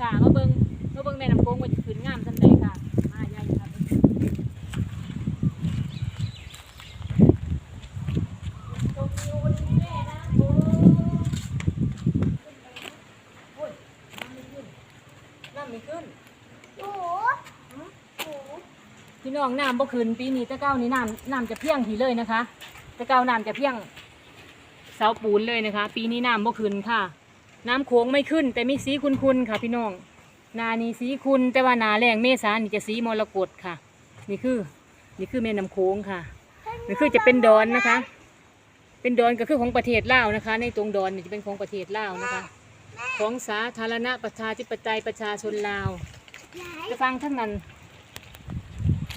ค่ะมาเบิ่งมาเบิ่งแม่น้ำโขงว่าจะขึ้นงามสันใดค่ะ มาใหญ่ค่ะชมวิวบนแม่น้ำโขงโอ้น้ำไม่ขึ้นน้ำขึ้นหนูหนูพี่น้องน้ำบ่ขึ้นปีนี้ตะเก้านี่น้ำน้ำจะเพียงทีเลยนะคะตะเก้าน้ำจะเพียงเสาปูนเลยนะคะ ปีนี้น้ำบ่ขึ้นค่ะ น้ำโขงไม่ขึ้น แต่มีสีคุณๆค่ะพี่น้อง นานี่สีคุณแต่ว่านาแรงเมษานี่จะสีมรกตค่ะ นี่คือ นี่คือแม่น้ำโขงค่ะนี่คือจะเป็นดอนนะคะ เป็นดอนก็คือของประเทศลาวนะคะ ในตรงดอนนี่จะเป็นของประเทศลาวนะคะ ของสาธารณประชาธิปไตยประชาชนลาวจะฟังทั้งนั้น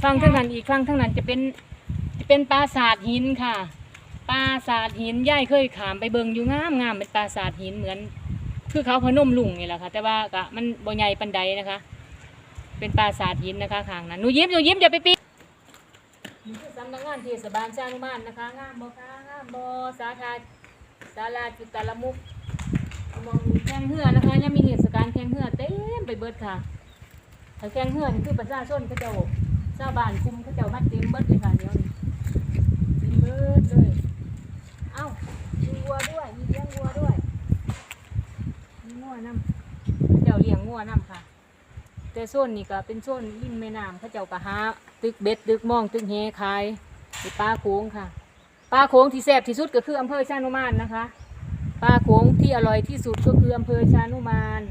ฟังทั้งนั้นอีกฟังทั้งนั้นจะเป็นจะเป็นปราสาทหินค่ะปราสาทหินย่ายเคยขามไปเบิงอยู่งามงามเป็นปราสาทหินเหมือน คือเขาพนมลุงนี่แหละค่ะ แต่ว่ากะมันบ่ใหญ่ปันใดนะคะ เป็นปราสาทหินนะคะข้างนั้นหนูยิ้มหนูยิ้มอย่าไปปิดนี่คือสำนักงานเทศบาลชานุมานนะคะงามบ่คะงามบ่สาธาศาลาจุตาละมุกมองแข่งเหือนะคะยังมีเทศกาลแข่งเหือเต็มไปเบิดค่ะถ้าแกงเหือนคือประชาชนเขาเจ้าชาวบ้านคุมเขาเจ้ามาเต็มเบิดเลยค่ะเดี๋ยวเต็มเบิดเลย เอ้ามีวัวด้วยมีเลี้ยงวัวด้วย วน้ำเขาเจ้าเลี้ยงงัวน้ำค่ะ แต่โซนนี่ก็เป็นโซนริมแม่น้ำเขาเจ้าก็หาตึกเบ็ดตึกมองตึกเฮขายในปลาโขงค่ะปลาโขงที่แซ่บที่สุดก็คืออำเภอชานุมานนะคะปลาโขงที่อร่อยที่สุดก็คืออำเภอชานุมาน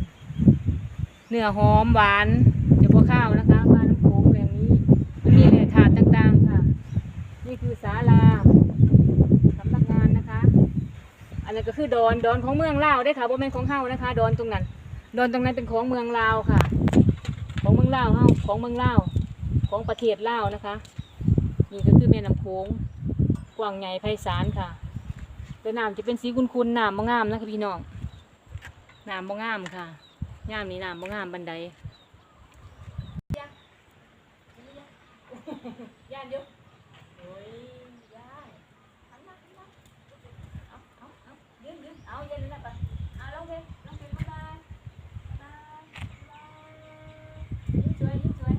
เนื้อหอมหวานเดี๋ยวพอข้าวนะคะปลาน้ำโขงแบบนี้มันมีแหล่ถาดต่างๆค่ะ นี่คือศาลาสำนักงานนะคะ อันนั้นก็คือดอนดอนของเมืองลาวได้อค่ะบ่แม่นของเฮานะคะ ดอนตรงนั้น ดอนตรงนั้นเป็นของเมืองลาวค่ะ ของเมืองลาวเฮาของเมืองลาวของประเทศลาวนะคะ นี่ก็คือแม่น้ำโขงกว้างใหญ่ไพศาลค่ะแต่น้ำจะเป็นสีคุณๆน้ำบ่งามนะคะพี่น้องน้ำบ่งามค่ะย่ามนี้น้ำบ่งามบันไดย่านเยวโอ้ยย่านหันมาหันมาเอาเอาเอายืนยืนเอาเย็นแล้วไปเอาลงเพลงลงเพลงบ๊ายบายบ๊ายบายยิ้มสวยยิ้มสวย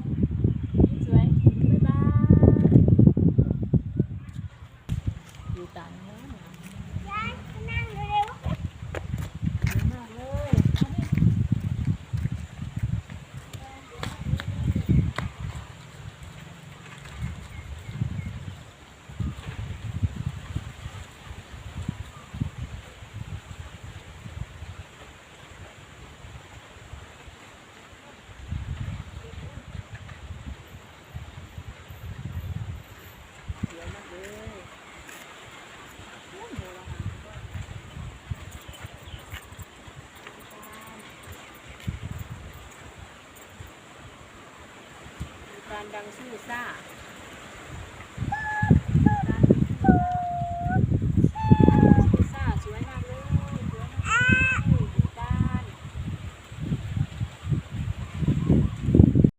ยิ้มสวยบ๊ายบายอ ยู่ตามนี้ยายนั่งเร็ว ดีมากเลยเอานี่ การ ดังชื่อซ่า